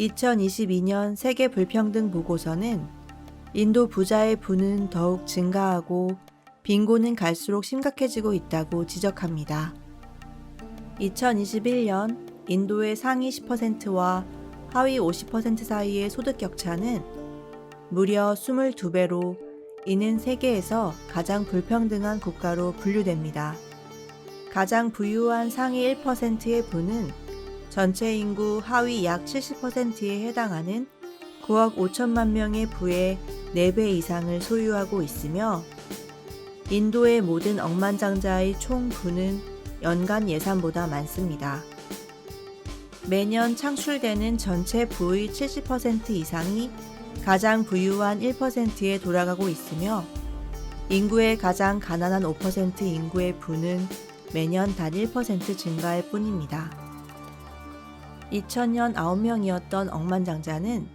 2022년 세계 불평등 보고서는 인도 부자의 부는 더욱 증가하고 빈곤은 갈수록 심각해지고 있다고 지적합니다. 2021년 인도의 상위 10%와 하위 50% 사이의 소득 격차는 무려 22배로 이는 세계에서 가장 불평등한 국가로 분류됩니다. 가장 부유한 상위 1%의 부는 전체 인구 하위 약 70%에 해당하는 9억 5천만 명의 부의 4배 이상을 소유하고 있으며 인도의 모든 억만장자의 총 부는 연간 예산보다 많습니다. 매년 창출되는 전체 부의 70% 이상이 가장 부유한 1%에 돌아가고 있으며 인구의 가장 가난한 5% 인구의 부는 매년 단 1% 증가할 뿐입니다. 2000년 9명이었던 억만장자는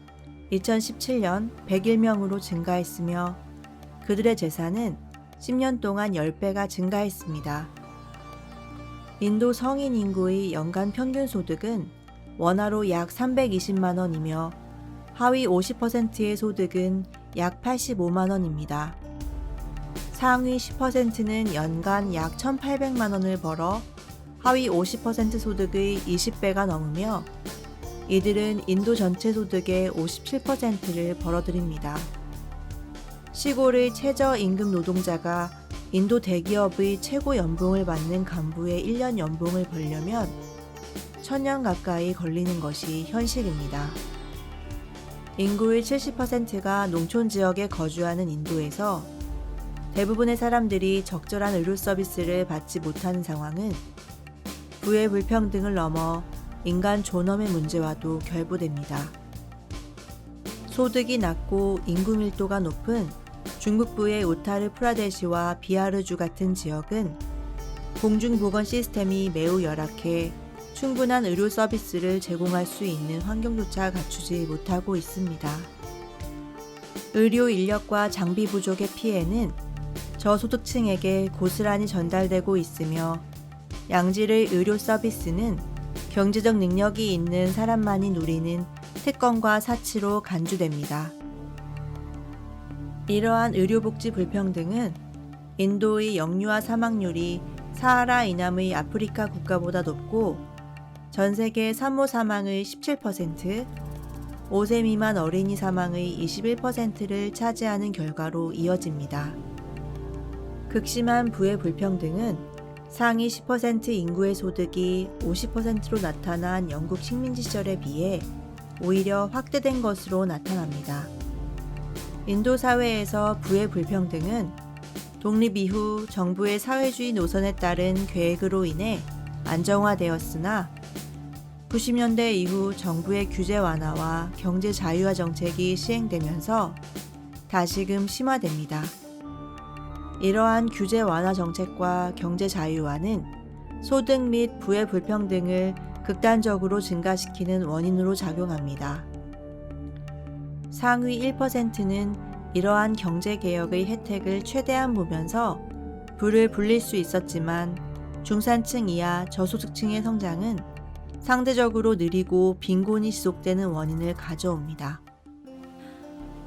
2017년 101명으로 증가했으며 그들의 재산은 10년 동안 10배가 증가했습니다. 인도 성인 인구의 연간 평균 소득은 원화로 약 320만 원이며 하위 50%의 소득은 약 85만 원입니다. 상위 10%는 연간 약 1,800만 원을 벌어 하위 50% 소득의 20배가 넘으며 이들은 인도 전체 소득의 57%를 벌어들입니다. 시골의 최저 임금 노동자가 인도 대기업의 최고 연봉을 받는 간부의 1년 연봉을 벌려면 천년 가까이 걸리는 것이 현실입니다. 인구의 70%가 농촌 지역에 거주하는 인도에서 대부분의 사람들이 적절한 의료 서비스를 받지 못하는 상황은 부의 불평등을 넘어 인간 존엄의 문제와도 결부됩니다. 소득이 낮고 인구 밀도가 높은 중북부의 우타르 프라데시와 비하르주 같은 지역은 공중보건 시스템이 매우 열악해 충분한 의료 서비스를 제공할 수 있는 환경조차 갖추지 못하고 있습니다. 의료 인력과 장비 부족의 피해는 저소득층에게 고스란히 전달되고 있으며 양질의 의료 서비스는 경제적 능력이 있는 사람만이 누리는 특권과 사치로 간주됩니다. 이러한 의료복지 불평등은 인도의 영유아 사망률이 사하라 이남의 아프리카 국가보다 높고 전 세계 산모 사망의 17%, 5세 미만 어린이 사망의 21%를 차지하는 결과로 이어집니다. 극심한 부의 불평등은 상위 10% 인구의 소득이 50%로 나타난 영국 식민지 시절에 비해 오히려 확대된 것으로 나타납니다. 인도 사회에서 부의 불평등은 독립 이후 정부의 사회주의 노선에 따른 계획으로 인해 안정화되었으나 90년대 이후 정부의 규제 완화와 경제 자유화 정책이 시행되면서 다시금 심화됩니다. 이러한 규제 완화 정책과 경제 자유화는 소득 및 부의 불평등을 극단적으로 증가시키는 원인으로 작용합니다. 상위 1%는 이러한 경제 개혁의 혜택을 최대한 보면서 부를 불릴 수 있었지만 중산층 이하 저소득층의 성장은 상대적으로 느리고 빈곤이 지속되는 원인을 가져옵니다.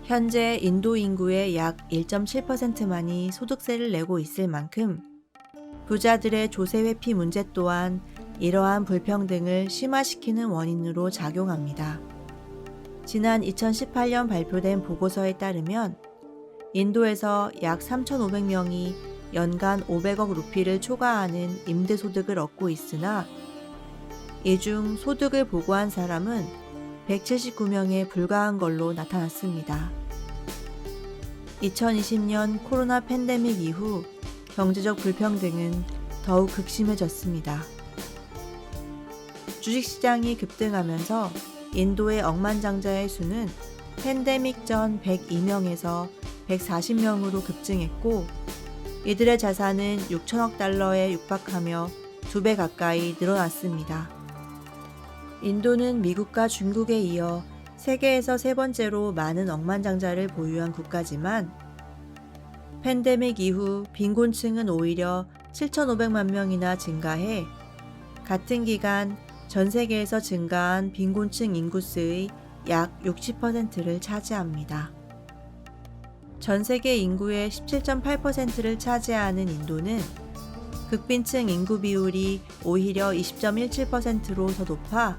현재 인도 인구의 약 1.7%만이 소득세를 내고 있을 만큼 부자들의 조세 회피 문제 또한 이러한 불평등을 심화시키는 원인으로 작용합니다. 지난 2018년 발표된 보고서에 따르면 인도에서 약 3,500명이 연간 500억 루피를 초과하는 임대소득을 얻고 있으나 이 중 소득을 보고한 사람은 179명에 불과한 걸로 나타났습니다. 2020년 코로나 팬데믹 이후 경제적 불평등은 더욱 극심해졌습니다. 주식시장이 급등하면서 인도의 억만장자의 수는 팬데믹 전 102명에서 140명으로 급증했고 이들의 자산은 6천억 달러에 육박하며 두 배 가까이 늘어났습니다. 인도는 미국과 중국에 이어 세계에서 세 번째로 많은 억만장자를 보유한 국가지만 팬데믹 이후 빈곤층은 오히려 7,500만 명이나 증가해 같은 기간 전 세계에서 증가한 빈곤층 인구수의 약 60%를 차지합니다. 전 세계 인구의 17.8%를 차지하는 인도는 극빈층 인구 비율이 오히려 20.17%로 더 높아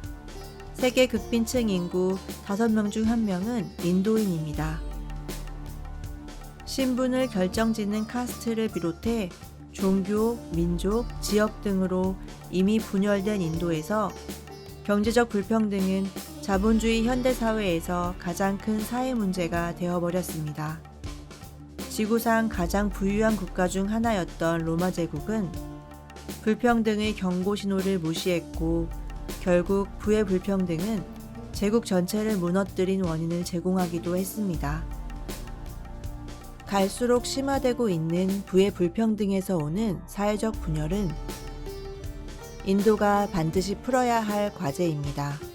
세계 극빈층 인구 5명 중 1명은 인도인입니다. 신분을 결정짓는 카스트를 비롯해 종교, 민족, 지역 등으로 이미 분열된 인도에서 경제적 불평등은 자본주의 현대사회에서 가장 큰 사회 문제가 되어버렸습니다. 지구상 가장 부유한 국가 중 하나였던 로마 제국은 불평등의 경고 신호를 무시했고 결국 부의 불평등은 제국 전체를 무너뜨린 원인을 제공하기도 했습니다. 갈수록 심화되고 있는 부의 불평등에서 오는 사회적 분열은 인도가 반드시 풀어야 할 과제입니다.